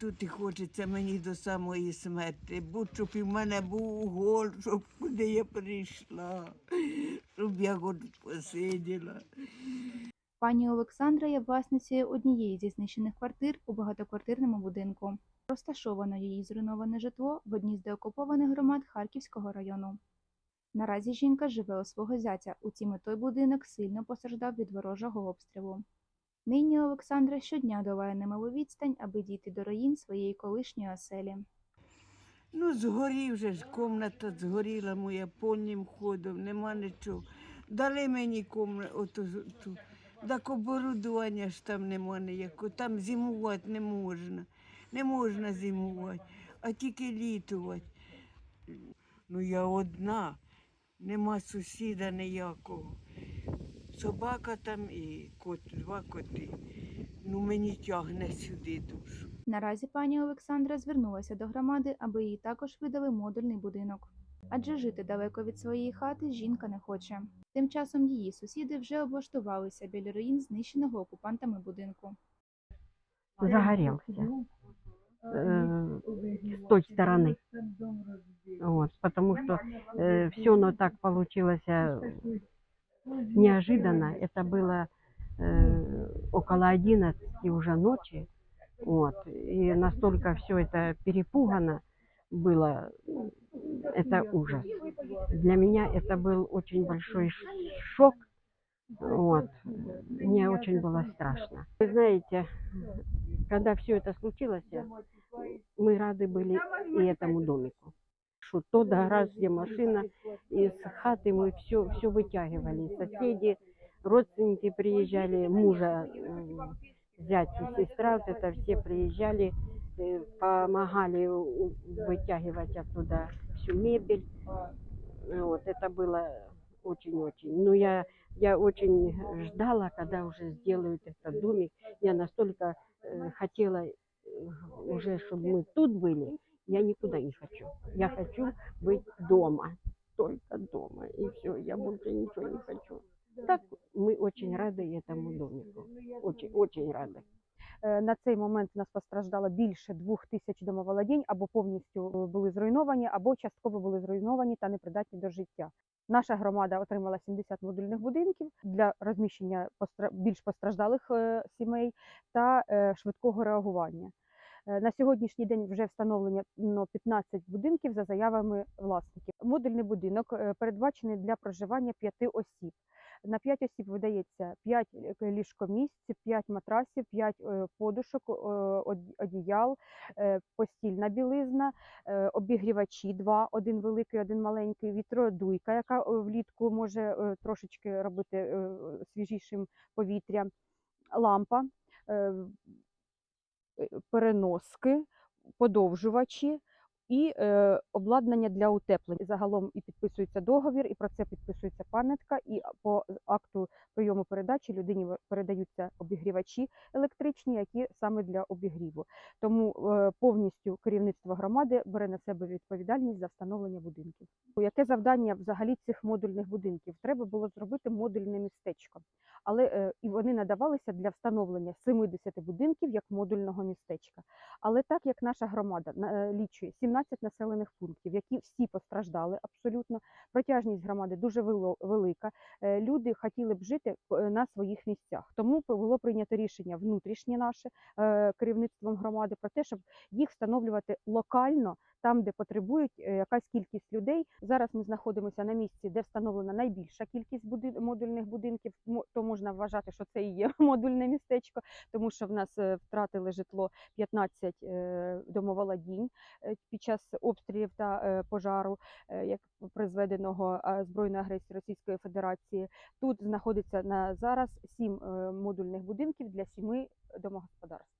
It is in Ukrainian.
тут і хочеться мені до самої смерті. Будь щоб і в мене був гол, щоб куди я прийшла, щоб я хоч посиділа. Пані Олександра є власницею однієї зі знищених квартир у багатоквартирному будинку. Розташовано її зруйноване житло в одній з деокупованих громад Харківського району. Наразі жінка живе у свого зятя, утім і той будинок сильно постраждав від ворожого обстрілу. Нині Олександра щодня долає немалу відстань, аби дійти до руїн своєї колишньої оселі. Ну, згорів же ж, комната згоріла моя повним ходом, нема нічого. Дали мені комнату, ту. Так оборудування ж там нема ніякого, там зимувати не можна. Не можна зимувати, а тільки літувати. Ну, я одна, нема сусіда ніякого Собака там і кот, два коти. Ну, мені тягне сюди душу. Наразі пані Олександра звернулася до громади, аби їй також видали модульний будинок. Адже жити далеко від своєї хати жінка не хоче. Тим часом її сусіди вже облаштувалися біля руїн знищеного окупантами будинку. загорелся э, с той стороны. Вот, потому что все оно так получилось э, неожиданно. Это было э, около 11 уже ночи. Вот, и настолько все это перепугано было, это ужас. Для меня это был очень большой шок. Вот. Мне очень было страшно. Вы знаете, когда все это случилось, мы рады были и этому домику. Что то да, гараж, где машина, из хаты мы все, все вытягивали. Соседи, родственники приезжали, мужа, зять и сестра, вот это все приезжали, э, помогали вытягивать оттуда всю мебель. Вот, это было очень-очень. Ну, я, я очень ждала, когда уже сделают этот домик. Я настолько э, хотела э, уже, чтобы мы тут были. Я никуда не хочу. Я хочу быть дома. Только дома. И все, я больше ничего не хочу. Так мы очень рады этому домику. Очень, очень рады. Е, На цей момент у нас постраждало більше двох тисяч домоволодінь, або повністю е, були зруйновані, або частково були зруйновані та непридатні до життя. Наша громада отримала 70 модульних будинків для розміщення постра- більш постраждалих е, сімей та е, швидкого реагування. Е, На сьогоднішній день вже встановлено ну, 15 будинків за заявами власників. Модульний будинок е, передбачений для проживання п'яти осіб. На 5 осіб видається 5 ліжкомісць, 5 матрасів, 5 подушок, е, одіял, е, постільна білизна, е, обігрівачі два, один великий, один маленький, вітродуйка, яка е, влітку може е, трошечки робити е, свіжішим повітря, лампа, е, е, переноски, подовжувачі. І е, обладнання для утеплення. Загалом і підписується договір, і про це підписується пам'ятка. І по акту прийому передачі людині передаються обігрівачі електричні, які саме для обігріву. Тому е, повністю керівництво громади бере на себе відповідальність за встановлення будинків. Яке завдання взагалі цих модульних будинків? Треба було зробити модульне містечко, але е, і вони надавалися для встановлення 70 будинків як модульного містечка. Але так як наша громада налічує 17 населених пунктів, які всі постраждали абсолютно, протяжність громади дуже велика. е, Люди хотіли б жити е, на своїх місцях. Тому було прийнято рішення внутрішнє наше е, керівництвом громади про те, щоб їх встановлювати локально. Там, де потребують е, якась кількість людей. Зараз ми знаходимося на місці, де встановлена найбільша кількість модульних будинків. То можна вважати, що це і є модульне містечко, тому що в нас е, втратили житло 15 е, домоволодінь під час обстрілів та пожару, як призведеного збройної агресії Російської Федерації. Тут знаходиться на зараз сім модульних будинків для сіми домогосподарств.